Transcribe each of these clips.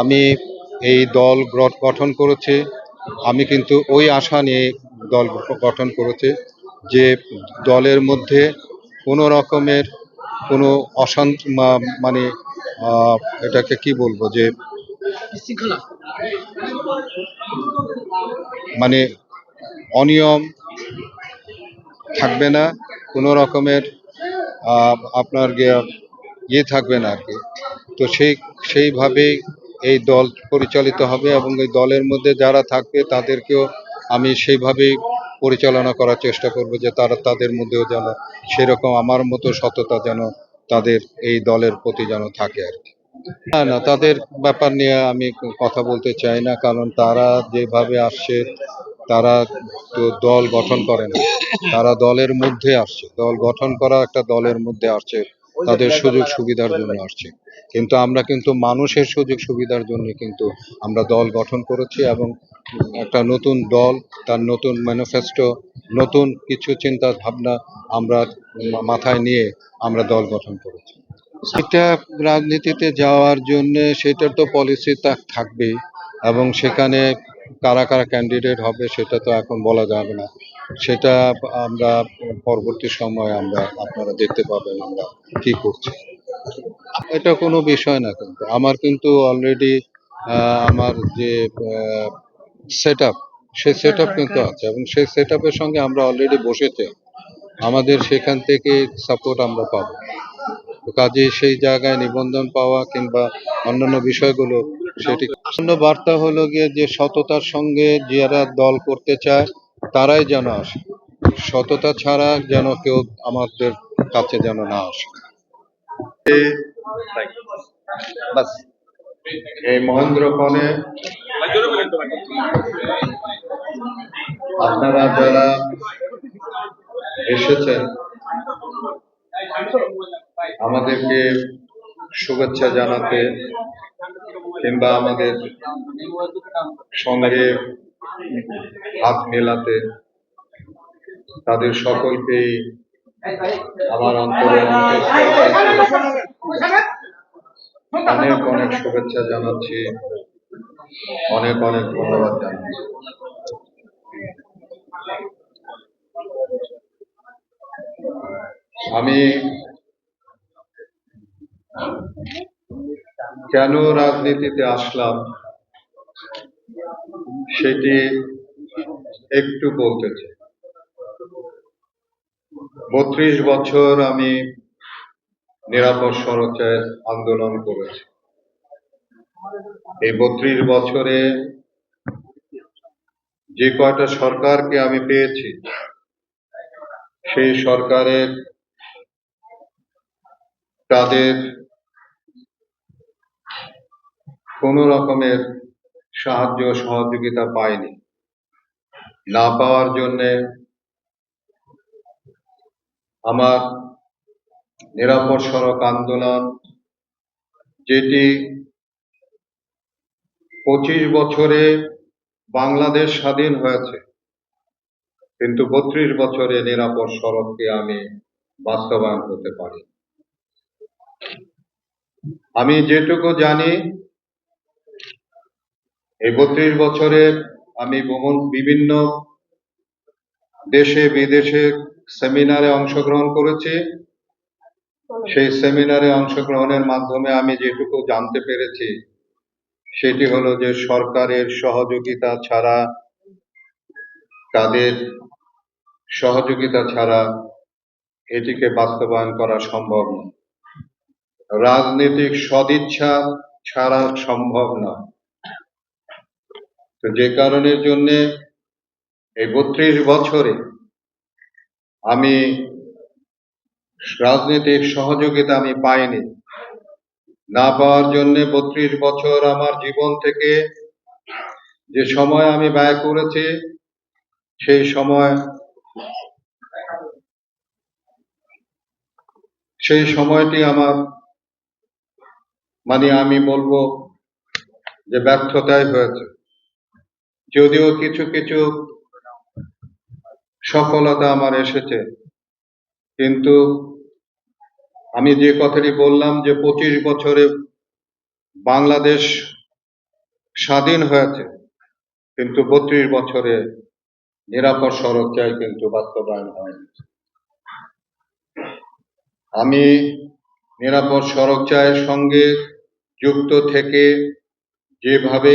আমি এই দল গঠন করেছি। আমি কিন্তু ওই আশা নিয়ে দল গঠন করেছি যে দলের মধ্যে কোনো রকমের কোনো অশান্ত মানে এটাকে কি বলব যে মানে অনিয়ম থাকবে না কোনো রকমের আপনার ইয়ে থাকবে না আর কি। তো সেই সেইভাবেই এই দল পরিচালিত হবে এবং এই দলের মধ্যে যারা থাকবে তাদেরকেও আমি সেইভাবেই পরিচালনা করার চেষ্টা করব যে তারা তাদের মধ্যেও যেন সেরকম আমার মতো সততা যেন তাদের এই দলের প্রতি যেন থাকে আর কি। না না, তাদের ব্যাপার নিয়ে আমি কথা বলতে চাই না, কারণ তারা যেভাবে আসছে, তারা তো দল গঠন করে না। তারা দলের মধ্যে আসছে। দল গঠন করা একটা দলের মধ্যে আসছে। তাদের সুযোগ সুবিধার জন্য আসছে। কিন্তু আমরা কিন্তু মানুষের সুযোগ সুবিধার জন্য কিন্তু আমরা দল গঠন করেছি এবং একটা নতুন দল তার নতুন ম্যানিফেস্টো নতুন কিছু চিন্তা ভাবনা আমরা মাথায় নিয়ে আমরা দল গঠন করেছি। সেটা রাজনীতিতে যাওয়ার জন্য সেটার তো পলিসি তা থাকবেই এবং সেখানে কারা কারা ক্যান্ডিডেট হবে সেটা তো এখন বলা যাবে না। সেটা আমরা পরবর্তী সময়ে আমরা আপনারা দেখতে পাবেন আমরা কি করছি। এটা কোনো বিষয় না কিন্তু। আমার কিন্তু অলরেডি আমার যে সেট আপ সেই সেট আপ কিন্তু আছে এবং সেই সেট আপের সঙ্গে আমরা অলরেডি বসেছি। আমাদের সেখান থেকে সাপোর্ট আমরা পাবো। কাজে সেই জায়গায় নিবন্ধন পাওয়া কিংবা অন্যান্য বিষয়গুলো সেটি অন্য বার্তা হলো গিয়ে যে সততার সঙ্গে যারা দল করতে চায় তারাই যেন আসে। সততা ছাড়া যেন কেউ আমাদের কাছে যেন না আসে। বাস। এই মহেন্দ্রক্ষণে আপনারা যারা এসেছেন, আমাদেরকে শুভেচ্ছা জানাতে কিংবা আমাদের সঙ্গে হাত মেলাতে তাদের সকলকেই আমার অন্তরে অনেক অনেক শুভেচ্ছা জানাচ্ছি। অনেক অনেক ধন্যবাদ জানাচ্ছি। আমি কেন রাজনীতিতে আসলাম? সেটি একটু বলতে চাই। বত্রিশ বছর আমি নিরাপদ সড়কের আন্দোলন করেছি। এই বত্রিশ বছরে যে কয়টা সরকারকে আমি পেয়েছি, সেই সরকারের তাদের কোন রকমের সাহায্য সহযোগিতা পায়নি না পাওয়ার জন্যে আমার নিরাপদ সড়ক আন্দোলন, যেটি পঁচিশ বছরে বাংলাদেশ স্বাধীন হয়েছে, কিন্তু বত্রিশ বছরে নিরাপদ সড়ককে আমি বাস্তবায়ন করতে পারি আমি যেটুকু জানি এই বত্রিশ বছরে আমি ভ্রমণ- বিভিন্ন দেশে, বিদেশে সেমিনারে অংশগ্রহণ করেছি। সেই সেমিনারে অংশগ্রহণের মাধ্যমে আমি যেটুকু জানতে পেরেছি, সেটি হলো যে সরকারের সহযোগিতা ছাড়া, তাদের সহযোগিতা ছাড়া এটিকে বাস্তবায়ন করা সম্ভব নয়। রাজনৈতিক সদিচ্ছা ছাড়া সম্ভব নয়। তো যে কারণের জন্য এই বত্রিশ বছরে আমি রাজনৈতিক সহযোগিতা আমি পাইনি। না পাওয়ার জন্য বত্রিশ বছর আমার জীবন থেকে যে সময় আমি ব্যয় করেছি, সেই সময় সেই সময়টি আমার মানে আমি বলব যে ব্যর্থতাই হয়েছে। যদিও কিছু কিছু সফলতা আমার এসেছে, কিন্তু আমি যে কথাটি বললাম যে পঁচিশ বছরে বাংলাদেশ স্বাধীন হয়েছে, কিন্তু বত্রিশ বছরে নিরাপদ সড়ক চাই, কিন্তু বাস্তবায়ন হয়নি। আমি নিরাপদ সড়ক চায়ের সঙ্গে যুক্ত থেকে যেভাবে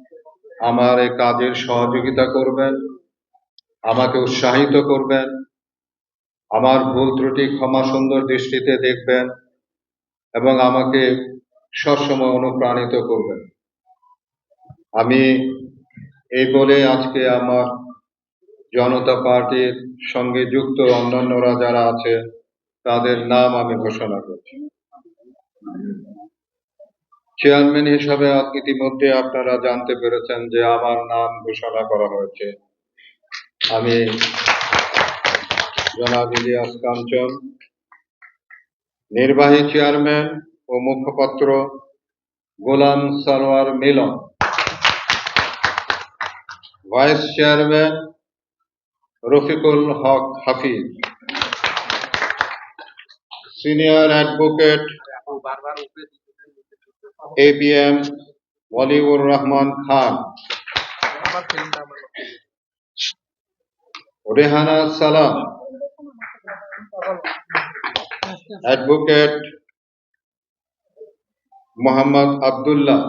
আমার এই কাজের সহযোগিতা করবেন, আমাকে উৎসাহিত করবেন, আমার ভুল ত্রুটি ক্ষমা সুন্দর দৃষ্টিতে দেখবেন এবং আমাকে সবসময় অনুপ্রাণিত করবেন। আমি এই বলে আজকে আমার জনতা পার্টির সঙ্গে যুক্ত অন্যান্যরা যারা আছে তাদের নাম আমি ঘোষণা করছি। চেয়ারম্যান হিসাবে ইতিমধ্যে আপনারা জানতে পেরেছেন যে আমার নাম ঘোষণা করা হয়েছে। আমি জনাব ইলিয়াস কাঞ্চন, নির্বাহী চেয়ারম্যান ও মুখপাত্র Golam Sarwar Milon, vice chairman Rafiqul Haque Hafiz, senior advocate A M Waliur Rahman Khan Rehana Salam advocate Mohammad Abdullah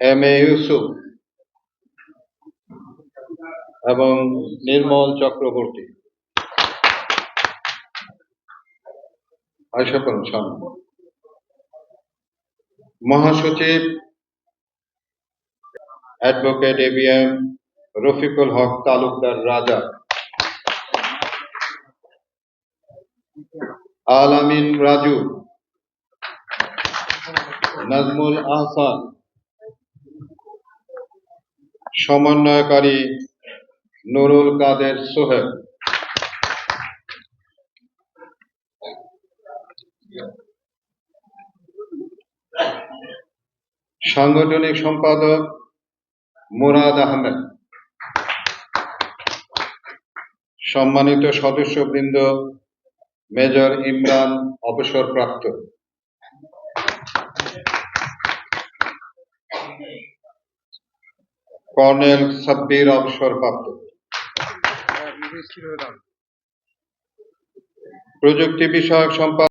M A Yusuf এবং নির্মল চক্রবর্তী আয়সা করুন সামনে মহাসচিব, advocate A M Rafiqul Haque Talukdar Raja, Al Amin Raju, Nazmul Ahsan, সমন্বয়কারী নুরুল কাদের সোহেল। সাংগঠনিক সম্পাদক মুরাদ আহমেদ। সম্মানিত সদস্যবৃন্দ মেজর ইমরান অবসরপ্রাপ্ত। কর্নেল সাব্বির অবসরপ্রাপ্ত। প্রযুক্তি বিষয়ক সম্পাদক